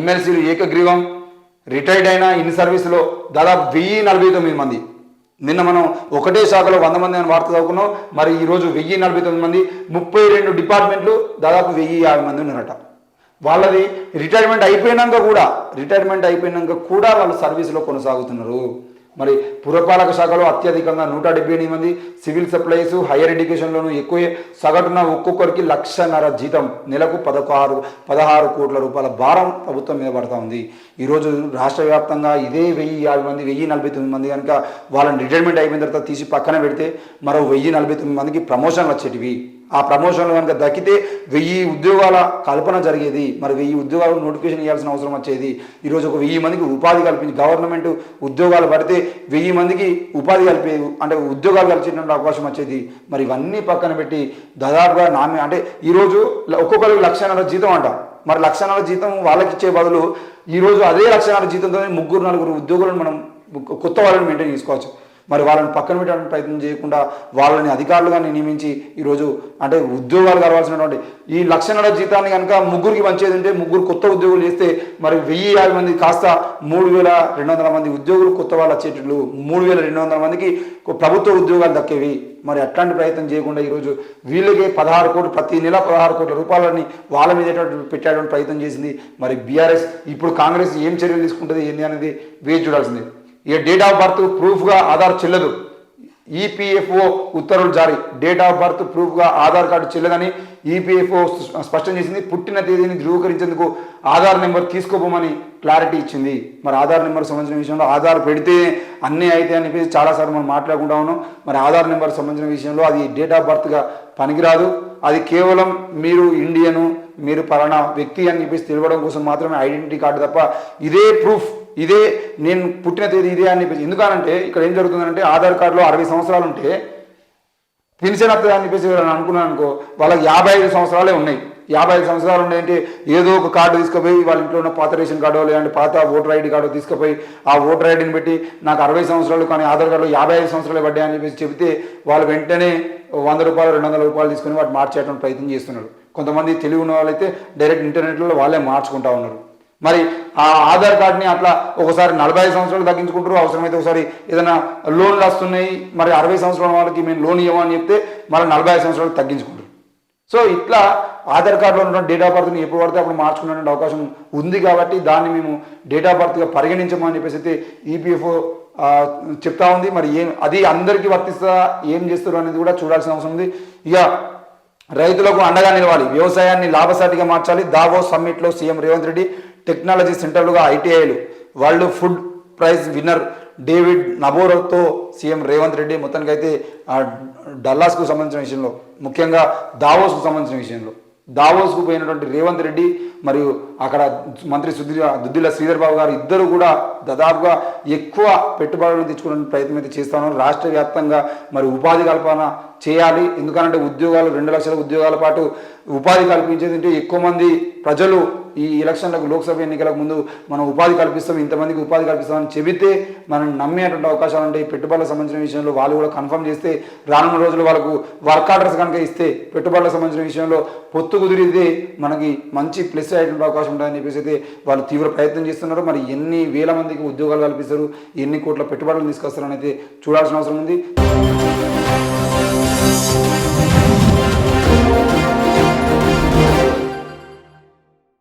ఎమ్మెల్సీలు ఏకగ్రీవం రిటైర్డ్ అయిన ఇన్ సర్వీస్లో దాదాపు వెయ్యి నలభై తొమ్మిది మంది. నిన్న మనం ఒకటే శాఖలో వంద మంది అని వార్త చదువుకున్నాం మరి ఈరోజు వెయ్యి నలభై తొమ్మిది మంది ముప్పై రెండు డిపార్ట్మెంట్లు దాదాపు వెయ్యి యాభై మంది ఉన్నారట. వాళ్ళది రిటైర్మెంట్ అయిపోయినాక కూడా రిటైర్మెంట్ అయిపోయినాక కూడా వాళ్ళు సర్వీస్లో కొనసాగుతున్నారు. మరి పురపాలక శాఖలో అత్యధికంగా నూట డెబ్బై ఎనిమిది మంది సివిల్ సప్లైస్ హైయర్ ఎడ్యుకేషన్లోనూ ఎక్కువ సగటున ఒక్కొక్కరికి లక్షన్నర జీతం నెలకు పదహారు పదహారు కోట్ల రూపాయల భారం ప్రభుత్వం మీద పడతా ఉంది. ఈరోజు రాష్ట్ర వ్యాప్తంగా ఇదే వెయ్యి యాభై మంది వెయ్యి నలభై తొమ్మిది మంది కనుక వాళ్ళని రిటైర్మెంట్ అయిపోయిన తర్వాత తీసి పక్కన పెడితే మరో వెయ్యి నలభై తొమ్మిది మందికి ప్రమోషన్లు వచ్చేటివి. ఆ ప్రమోషన్లు కనుక దక్కితే వెయ్యి ఉద్యోగాల కల్పన జరిగేది. మరి వెయ్యి ఉద్యోగాలకు నోటిఫికేషన్ ఇవ్వాల్సిన అవసరం వచ్చేది. ఈరోజు ఒక వెయ్యి మందికి ఉపాధి కల్పించి గవర్నమెంట్ ఉద్యోగాలు పడితే వెయ్యి మందికి ఉపాధి కలిపే అంటే ఉద్యోగాలు కల్పించేటువంటి అవకాశం వచ్చేది. మరి ఇవన్నీ పక్కన పెట్టి దాదాపుగా నామే అంటే ఈరోజు ఒక్కొక్కరికి లక్షన్నర జీతం అంట. మరి లక్షన్నర జీతం వాళ్ళకి ఇచ్చే బదులు ఈరోజు అదే లక్షన్నర జీతంతో ముగ్గురు నలుగురు ఉద్యోగులను మనం కొత్త వాళ్ళని మెయింటైన్ చేసుకోవచ్చు. మరి వాళ్ళని పక్కన పెట్టడానికి ప్రయత్నం చేయకుండా వాళ్ళని అధికారులుగా నియమించి ఈరోజు అంటే ఉద్యోగాలు కలవాల్సినటువంటి ఈ లక్షన్నర జీతాన్ని కనుక ముగ్గురికి పంచేది ఉంటే ముగ్గురు కొత్త ఉద్యోగులు చేస్తే మరి వెయ్యి యాభై మంది కాస్త మూడు వేల రెండు వందల మంది ఉద్యోగులు కొత్త వాళ్ళు వచ్చేటట్లు మూడు వేల రెండు వందల మందికి ప్రభుత్వ ఉద్యోగాలు దక్కేవి. మరి అట్లాంటి ప్రయత్నం చేయకుండా ఈరోజు వీళ్ళకి పదహారు కోట్లు ప్రతి నెల పదహారు కోట్ల రూపాయలని వాళ్ళ మీద పెట్టేటువంటి ప్రయత్నం చేసింది. మరి బీఆర్ఎస్ ఇప్పుడు కాంగ్రెస్ ఏం చర్యలు తీసుకుంటుంది ఏంది అనేది వేచి చూడాల్సింది. ఇక డేట్ ఆఫ్ బర్త్ ప్రూఫ్గా ఆధార్ చెల్లదు. ఈపీఎఫ్ఓ ఉత్తర్వులు జారీ. డేట్ ఆఫ్ బర్త్ ప్రూఫ్గా ఆధార్ కార్డు చెల్లదని ఈపీఎఫ్ఓ స్పష్టం చేసింది. పుట్టిన తేదీని ధృవీకరించేందుకు ఆధార్ నెంబర్ తీసుకోపోమని క్లారిటీ ఇచ్చింది. మరి ఆధార్ నెంబర్ సంబంధించిన విషయంలో ఆధార్ పెడితే అన్నీ అయితే అని చెప్పేసి చాలాసార్లు మనం మాట్లాడుకుంటా ఉన్నాం. మరి ఆధార్ నెంబర్ సంబంధించిన విషయంలో అది డేట్ ఆఫ్ బర్త్గా పనికిరాదు. అది కేవలం మీరు ఇండియను మీరు పలానా వ్యక్తి అని చెప్పేసి తెలియడం కోసం మాత్రమే ఐడెంటిటీ కార్డు తప్ప ఇదే ప్రూఫ్ ఇదే నేను పుట్టిన తేదీ ఇదే అని చెప్పేసి ఎందుకనంటే ఇక్కడ ఏం జరుగుతుందంటే ఆధార్ కార్డులో అరవై సంవత్సరాలు ఉంటే పెన్షన్ వస్తుంది అని చెప్పేసి అనుకున్నాను అనుకో వాళ్ళకి యాభై ఐదు సంవత్సరాలే ఉన్నాయి. యాభై ఐదు సంవత్సరాలు ఉన్నాయంటే ఏదో ఒక కార్డు తీసుకుపోయి వాళ్ళ ఇంట్లో ఉన్న పాత రేషన్ కార్డు లేదంటే పాత ఓటర్ ఐడి కార్డు తీసుకుపోయి ఆ ఓటర్ ఐడిని పెట్టి నాకు అరవై సంవత్సరాలు కానీ ఆధార్ కార్డులో యాభై ఐదు సంవత్సరాలు పడ్డాయి అని చెప్పేసి చెబితే వాళ్ళు వెంటనే వంద రూపాయలు రెండు వందల రూపాయలు తీసుకుని వాటి మార్చేయడానికి ప్రయత్నం చేస్తున్నారు. కొంతమంది తెలివి ఉన్న వాళ్ళైతే డైరెక్ట్ ఇంటర్నెట్లో వాళ్ళే మార్చుకుంటా ఉన్నారు. మరి ఆ ఆధార్ కార్డ్ని అట్లా ఒకసారి నలభై ఐదు సంవత్సరాలు తగ్గించుకుంటారు అవసరమైతే ఒకసారి ఏదైనా లోన్లు వస్తున్నాయి మరి అరవై సంవత్సరాల వాళ్ళకి మేము లోన్ ఇవ్వమని చెప్తే మళ్ళీ నలభై ఐదు సంవత్సరాలు తగ్గించుకుంటారు. సో ఇట్లా ఆధార్ కార్డులో ఉన్న డేట్ ఆఫ్ బర్త్ని ఎప్పుడు పడితే అప్పుడు మార్చుకునే అవకాశం ఉంది కాబట్టి దాన్ని మేము డేట్ ఆఫ్ బర్త్గా పరిగణించమని చెప్పేసి అయితే ఈపీఎఫ్ఓ చెప్తా ఉంది. మరి ఏం అది అందరికీ వర్తిస్తా ఏం చేస్తారు అనేది కూడా చూడాల్సిన అవసరం ఉంది. ఇక రైతులకు అండగా నిలవాలి వ్యవసాయాన్ని లాభసాటిగా మార్చాలి. దావో సమ్మిట్లో సీఎం రేవంత్ రెడ్డి టెక్నాలజీ సెంటర్లుగా ఐటీఐలు world food prize winner David నబోరోతో CM Revanth Reddy మొత్తానికి అయితే డల్లాస్కు సంబంధించిన విషయంలో ముఖ్యంగా దావోస్కు సంబంధించిన విషయంలో. దావోస్కు పోయినటువంటి రేవంత్ రెడ్డి మరియు అక్కడ మంత్రి సుధీర్ దుద్దిల శ్రీధర్ బాబు గారు ఇద్దరు కూడా దాదాపుగా ఎక్కువ పెట్టుబడులు తెచ్చుకునే ప్రయత్నం అయితే చేస్తాను రాష్ట్ర వ్యాప్తంగా మరి ఉపాధి కల్పన చేయాలి. ఎందుకంటే ఉద్యోగాలు రెండు లక్షల ఉద్యోగాల పాటు ఉపాధి కల్పించేది అంటే ఎక్కువ మంది ప్రజలు ఈ ఎలక్షన్లకు లోక్సభ ఎన్నికలకు ముందు మనం ఉపాధి కల్పిస్తాం ఇంతమందికి ఉపాధి కల్పిస్తామని చెబితే మనం నమ్మేటువంటి అవకాశాలు ఉంటాయి. పెట్టుబడులకు సంబంధించిన విషయంలో వాళ్ళు కూడా కన్ఫర్మ్ చేస్తే రానున్న రోజులు వాళ్ళకు వర్క్ ఆర్డర్స్ కనుక ఇస్తే పెట్టుబడులకు సంబంధించిన విషయంలో పొత్తు కుదిరితే మనకి మంచి ప్లస్ అయ్యేటువంటి అవకాశం ఉంటుందని చెప్పేసి అయితే వాళ్ళు తీవ్ర ప్రయత్నం చేస్తున్నారు. మరి ఎన్ని వేల మందికి ఉద్యోగాలు కల్పిస్తారు ఎన్ని కోట్ల పెట్టుబడులు తీసుకొస్తారని అయితే చూడాల్సిన అవసరం ఉంది.